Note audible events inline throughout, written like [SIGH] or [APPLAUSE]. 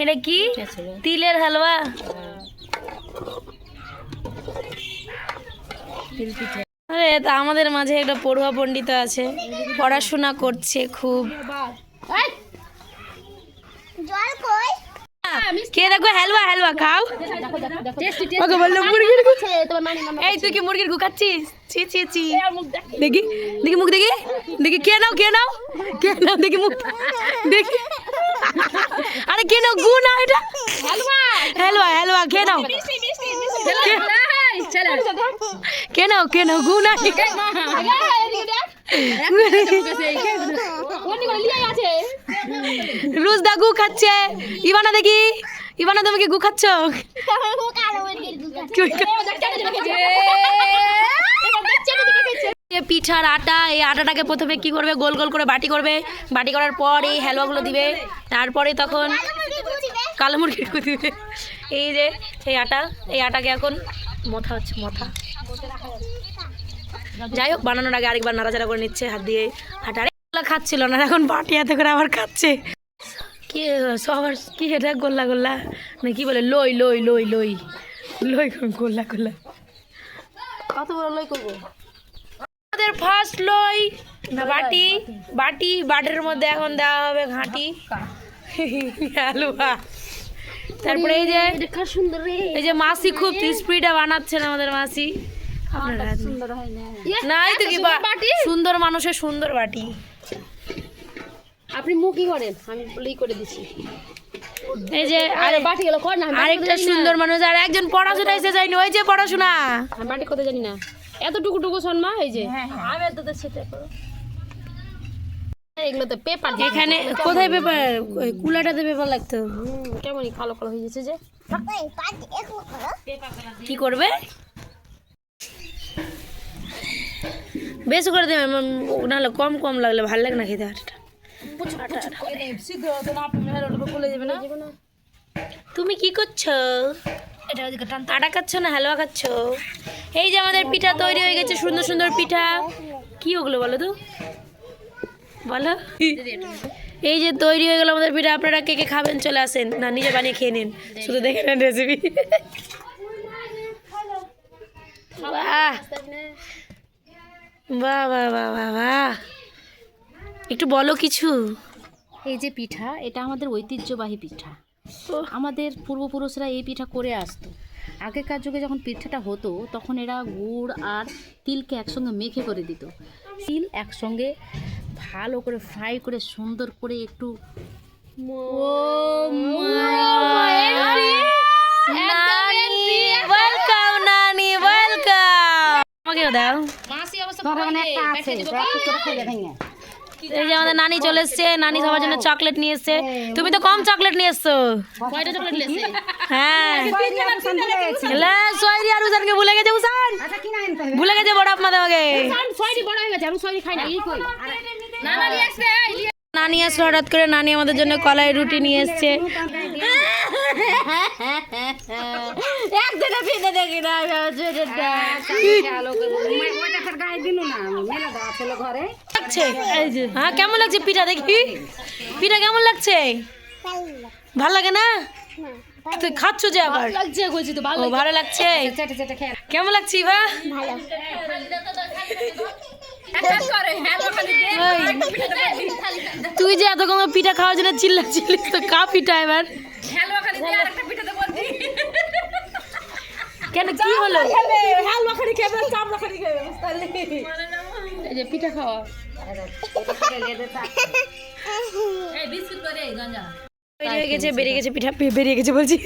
এটা কি তিলের হালুয়া আরে তা আমাদের মাঝে একটা পড়ুয়া পণ্ডিত আছে পড়াশোনা করছে খুব কে দেখো হালুয়া হালুয়া খাও ওকে বলল মুরগির এই তুই কি মুরগির গু খাচ্ছিস ছি ছি ছি দেখি দেখি মুখ দেখি দেখি কে নাও কে নাও কে নাও দেখি মুখ দেখি আরে কে নাও? গু না এটা। হালুয়া। হালুয়া হালুয়া কে নাও? কে? নাও কে নাও? গু না রোজ দা গু খাচ্ছে। ইবানা দেখি। ইবানা তুমি কি গু খাচ্ছ? এই পিঠার আটা, এই আটাটাকে প্রথমে কি করবে? গোল গোল করে বাটি করবে। বাটি করার পর এই হালুয়াগুলো দিবে। তারপরে তখন কালো মুরগি দিবে। এই যে, এই আটা, এই আটাকে এখন মথা হচ্ছে, মথা। যাই হোক, বানানোর আগে আরেকবার নাড়াচাড়া করে নিচ্ছে হাত দিয়ে। আটা খাচ্ছিল না, এখন বাটি হাতে করে আবার খাচ্ছে। কি, সবার কি এটা গোল্লা গোল্লা? না কি বলে? লই লই লই লই। লই, গোল্লা গোল্লা। কত বড় লই করব? আমাদের ফার্স্ট লই। বাটি বাটি বাটির মধ্যে এখন দেওয়া হবে ঘাঁটি। হালুয়া তারপরে এই যে সুন্দর এই যে মাসি খুব স্পিডে বানাচ্ছেন আমাদের মাসি। আপনারা তো কি সুন্দর মানুষের সুন্দর বাটি। আপনি মুখই করেন আমি বলেই করে দিছি এই যে আরে বাটি গেল কর না আরেকটা। সুন্দর মানুষ আর একজন পড়াশোনা এসে যায়নি ওই যে পড়াশোনা। বাটি করতে জানি না। এতটুকু টুকু শোন মা এই যে এগুলো তো পেপার এখানে কোথায় পেপার কুলাটাতে পেপার লাগতো কেমনই কালো কালো হয়ে গেছে যে। কি করবে? বেশি করে দেবে নাহলে কম কম লাগলে ভালো লাগে না খেতে আটটা তুমি কি করছ? আটা খাচ্ছ না হালুয়া খাচ্ছ? এই যে আমাদের পিঠা তৈরি হয়ে গেছে, সুন্দর সুন্দর পিঠা। কি ওগুলো বলো তো? বলো। এই যে তৈরি হয়ে গেল আমাদের পিঠা, আপনারা কে কে খাবেন চলে আসেন। না, নিজে বানিয়ে খেয়ে নিন। শুধু দেখে নেন রেসিপি বাহ বাহ বাহ বাহ বাহ। একটু বলো কিছু। এই যে পিঠা, এটা আমাদের ঐতিহ্যবাহী পিঠা। আমাদের পূর্বপুরুষরা এই পিঠা করে আসতো। আগেকার যুগে যখন পিঠাটা হতো তখন এরা গুড় আর তিলকে একসঙ্গে মেখে করে দিত। তিল একসঙ্গে ভালো করে ফ্রাই করে সুন্দর করে একটু নানি ওয়েলকাম নানি ওয়েলকাম আমাকেও দাও। এই যে আমাদের নানি চলে এসছে নানি সবার জন্য চকলেট নিয়ে এসছে। তুমি তো কম চকলেট নিয়ে এসছো। কয়টা চকলেট লেছে হ্যাঁ। লে, আর ভুলে গেছে উজান ভুলে গেছে বড় আপনাদের আগে। সয়রি বড় হয়ে গেছে আমি সয়রি খাই না এই কই? না না নিয়ে আসবে নানি আসলো হঠাৎ করে নানি আমাদের জন্য কলাই রুটি নিয়ে এসছে। একদিনে ফিরে দেখি না লাগছে? হ্যাঁ কেমন লাগছে পিঠা দেখি? পিঠা কেমন লাগছে? ভালো লাগে না? তুই খাচ্ছ যে আবার? লাগছে কইছি তো ভালো ভালো লাগছে। খেয়ে কেমন লাগছে ইভা? ওই, তুই যে এত কম পিঠা খাওয়ার জন্য চিল্লাচ্ছিলিস তো কা পিঠা এবার। কেন কি হলো? এই যে পিঠা খাওয়া। [LAUGHS] বেরিয়ে গেছে বেরিয়ে গেছে পিঠা বেরিয়ে গেছে বলছি।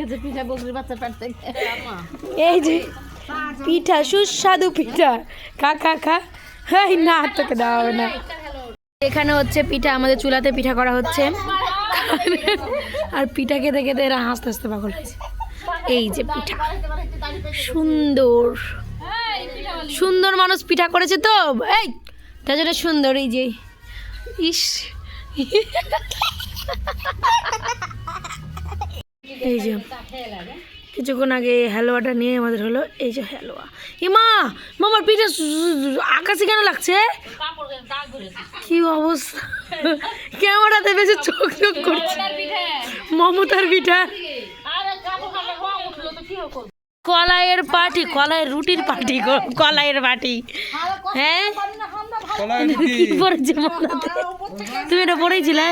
গেছে পিঠা বকরির বাচ্চা পেট থেকে। এই যে পিঠা সুস্বাদু পিঠা। খা খা খা। এই না তোকে দেওয়া হবে না। এখানে হচ্ছে পিঠা আমাদের চুলাতে পিঠা করা হচ্ছে। আর পিঠা খেতে খেতে এরা হাসতে হাসতে পাগল হয়েছে। এই যে পিঠা। সুন্দর। সুন্দর মানুষ পিঠা করেছে তো? এই, তার জন্য সুন্দর, এই যে। ইস। এই যে। কিছুক্ষণ আগে হালুয়াটা নিয়ে আমাদের হলো, এই যে হালুয়া। ইমা মামার পিঠে আকাশে কেন লাগছে? কি অবস্থা? ক্যামেরাতে বেশি চোখ চোখ করছে। মমতার পিঠা। কলাইয়ের পার্টি কলাইয়ের রুটির পার্টি কলাইয়ের পার্টি হ্যাঁ? কি পড়েছে তুমি এটা পড়েছিলে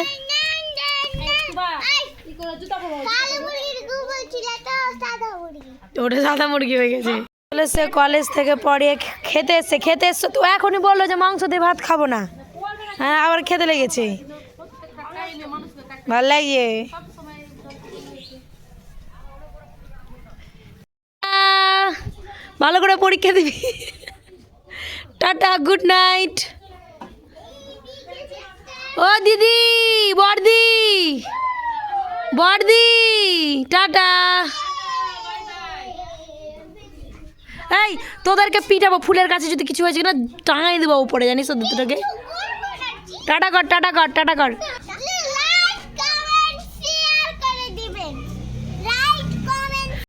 ওটা সাদা মুরগি হয়ে গেছে। বলে সে কলেজ থেকে পড়ে খেতে এসছে খেতে এসছে। তো এখনই বলল যে মাংস দিয়ে ভাত খাব না। হ্যাঁ আবার খেতে লেগেছে। ভালো লাগে ভালো করে পরীক্ষা দিবি। Tata, good night. ও দিদি, বর্দি। বর্দি, টাটা। এই, তোদেরকে পিটাবো ফুলের কাছে যদি কিছু হয়েছে কিনা, টাঙাই দেবো উপরে, জানিস তো দুটোকে। টাটা কর টাটা কর টাটা কর।